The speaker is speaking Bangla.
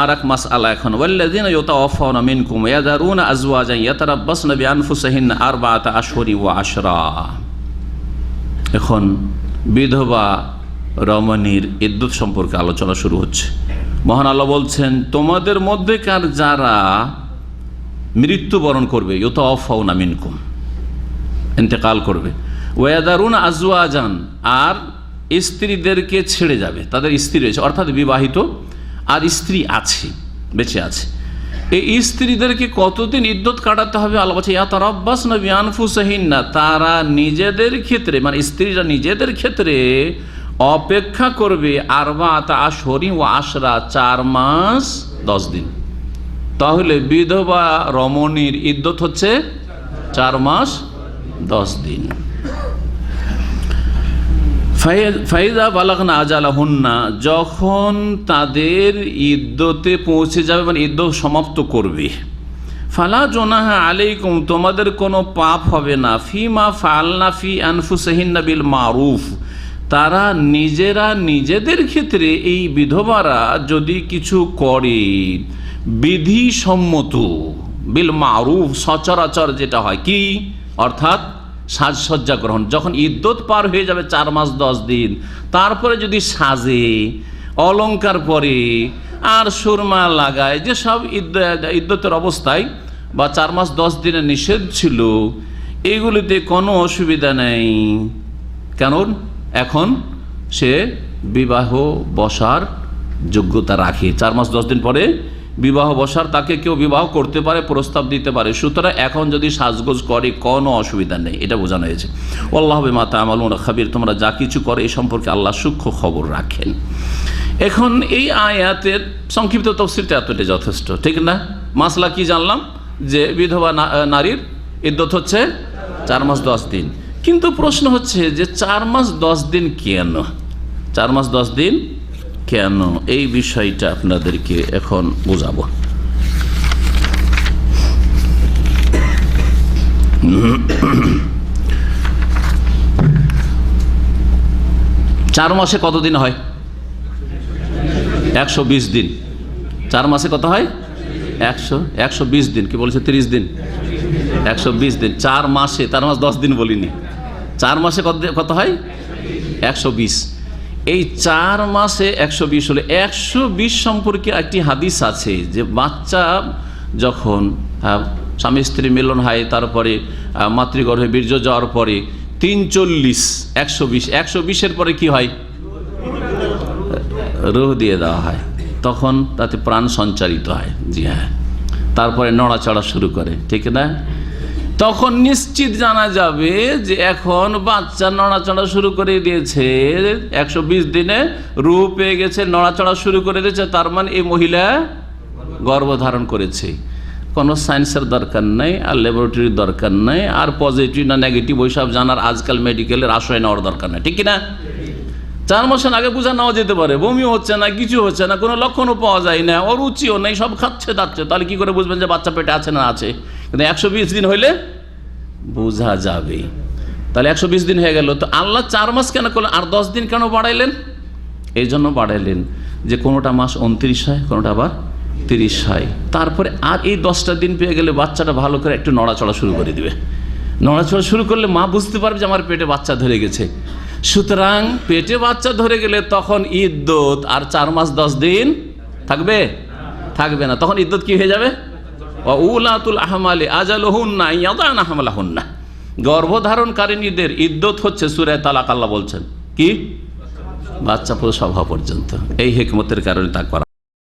আর এক মাস আলা এখন, ওয়াল্লাযিনা ইউতাওয়াফাউনা মিনকুম ইয়াযারুনা আজওয়াজান ইয়াতারাব্বাসনা বিআনফুসিহিন্না আরবাআতা আশহুরি ওয়া আশরা। এখন বিধবা রমণীর ইদ্যুৎ সম্পর্কে আলোচনা শুরু হচ্ছে। মহান আল্লাহ বলছেন, তোমাদের মধ্যেকার যারা মৃত্যুবরণ করবে ইউতা অফাউনা মিনকুম, ইন্তেকাল করবে ওয়াদারুন আজওয়াজান আর স্ত্রীদেরকে ছেড়ে যাবে, তাদের স্ত্রী রয়েছে, অর্থাৎ বিবাহিত আর স্ত্রী আছে, বেঁচে আছে। এই স্ত্রীদেরকে কতদিন ইদ্যত কাটাতে হবে? আল্লাহ বলছে, ইয়া তার অভ্যাস নবী আনফুসহীন না তারা নিজেদের ক্ষেত্রে মানে স্ত্রীরা নিজেদের ক্ষেত্রে অপেক্ষা করবে আরবা তা আশরি ও আশরা, চার মাস, দশ দিন। তাহলে বিধবা রমণীর ইদ্যত হচ্ছে চার মাস, দশ দিন। ফাইদা বালাগনা আজালা হুন্না যখন তাদের ইদ্যতে পৌঁছে যাবে মানে ইদ্যত সমাপ্ত করবে। ফালা জোনাহা আলাইকুম, তোমাদের কোনো পাপ হবে না। ফি ফিমা ফালনা ফি আনফুসহিন্না বিল মারুফ। তারা নিজেরা নিজেদের ক্ষেত্রে এই বিধবারা যদি কিছু করে, বিধিসম্মত, বিল মারুফ, সচরাচর যেটা হয় কি? অর্থাৎ সাজসজ্জা গ্রহণ। যখন ইদ্যত পার হয়ে যাবে চার মাস, দশ দিন, তারপরে যদি সাজে, অলংকার পরে, আর সুরমা লাগায় যেসব ইদ্যতের অবস্থায়, বা চার মাস, দশ দিনের নিষেধ ছিল, এগুলিতে কোনো অসুবিধা নেই। কেন এখন সে বিবাহ বসার যোগ্যতা রাখে। চার মাস, দশ দিন পরে বিবাহ বসার, তাকে কেউ বিবাহ করতে পারে, প্রস্তাব দিতে পারে। সুতরাং এখন যদি সাজগোজ করে, কোনো অসুবিধা নেই। এটা বোঝানো হয়েছে। আল্লাহ মাতা আমাল খাবির, তোমরা যা কিছু করে এই সম্পর্কে আল্লাহ সূক্ষ্ম খবর রাখেন। এখন এই আয়াতের সংক্ষিপ্ত তফসিলটা এতটাই যথেষ্ট, ঠিক না? মাসলা কি জানলাম? যে বিধবা নারীর ইদ্যত হচ্ছে চার মাস দশ দিন। কিন্তু প্রশ্ন হচ্ছে যে চার মাস দশ দিন কেন? চার মাস দশ দিন কেন এই বিষয়টা আপনাদেরকে এখন বোঝাবো। চার মাসে কতদিন হয়? একশো বিশ দিন। চার মাসে কত হয়? একশো একশো বিশ দিন। কি বলেছে? তিরিশ দিন। একশো বিশ দিন। চার মাসে, চার মাস দশ দিন বলিনি। চার মাসে কত কত হয়? একশো বিশ। এই চার মাসে একশো বিশ হলে একশো বিশ সম্পর্কে একটি হাদিস আছে যে বাচ্চা যখন স্বামী স্ত্রী মিলন হয়, তারপরে মাতৃগর্ভে বীর্য যাওয়ার পরে তিন চল্লিশ একশো বিশ, একশো বিশের পরে কি হয়? রোহ দিয়ে দেওয়া হয়। তখন তাতে প্রাণ সঞ্চারিত হয়। জি হ্যাঁ। তারপরে নড়াচড়া শুরু করে। ঠিক না? তখন নিশ্চিত জানা যাবে যে এখন বাচ্চা নড়াচড়া শুরু করে দিয়েছে। একশো বিশ দিনে রূপ পেয়ে গেছে, নড়াচড়া শুরু করে দিয়েছে, তার মানে এই মহিলা গর্ভধারণ করেছে। কোনো সায়েন্সের দরকার নেই, আর ল্যাবরেটরির দরকার নেই, আর পজিটিভ না নেগেটিভ ওইসব জানার আজকাল মেডিকেলের আশ্রয় নেওয়ার দরকার নেই, ঠিক কিনা? চার মাসের আগে বোঝা নেওয়া যেতে পারে। বমি হচ্ছে না কিছু হচ্ছে না, কোনো লক্ষণও পাওয়া যায় না অরুচিও নেই, সব খাচ্ছে দাচ্ছে। তাহলে কি করে বুঝবেন যে বাচ্চা পেটে আছে না আছে? কিন্তু একশো বিশ দিন হইলে বোঝা যাবে। তাহলে একশো বিশ দিন হয়ে গেল। তো আল্লাহ চার মাস কেন করলেন? আর দশ দিন কেন বাড়াইলেন? এই জন্য বাড়াইলেন যে কোনোটা মাস উনত্রিশ হয়, কোনোটা আবার তিরিশ হয়। তারপরে আর এই দশটা দিন পেয়ে গেলে বাচ্চাটা ভালো করে একটু নড়াচড়া শুরু করে দিবে। নড়াচড়া শুরু করলে মা বুঝতে পারবে যে আমার পেটে বাচ্চা ধরে গেছে। সুতরাং পেটে বাচ্চা ধরে গেলে তখন ইদ্যত আর চার মাস দশ দিন থাকবে? থাকবে না। তখন ইদ্যত কি হয়ে যাবে? উলাতুল আহমালে আজাল হুন্না ইয়াদান আহমালা হুন্না গর্ভধারণকারিণীদের ইদ্যত হচ্ছে সুরায় তালাক, আল্লাহ বলছেন। কি? বাচ্চা প্রসব হওয়া পর্যন্ত। এই হেকমতের কারণে তা করা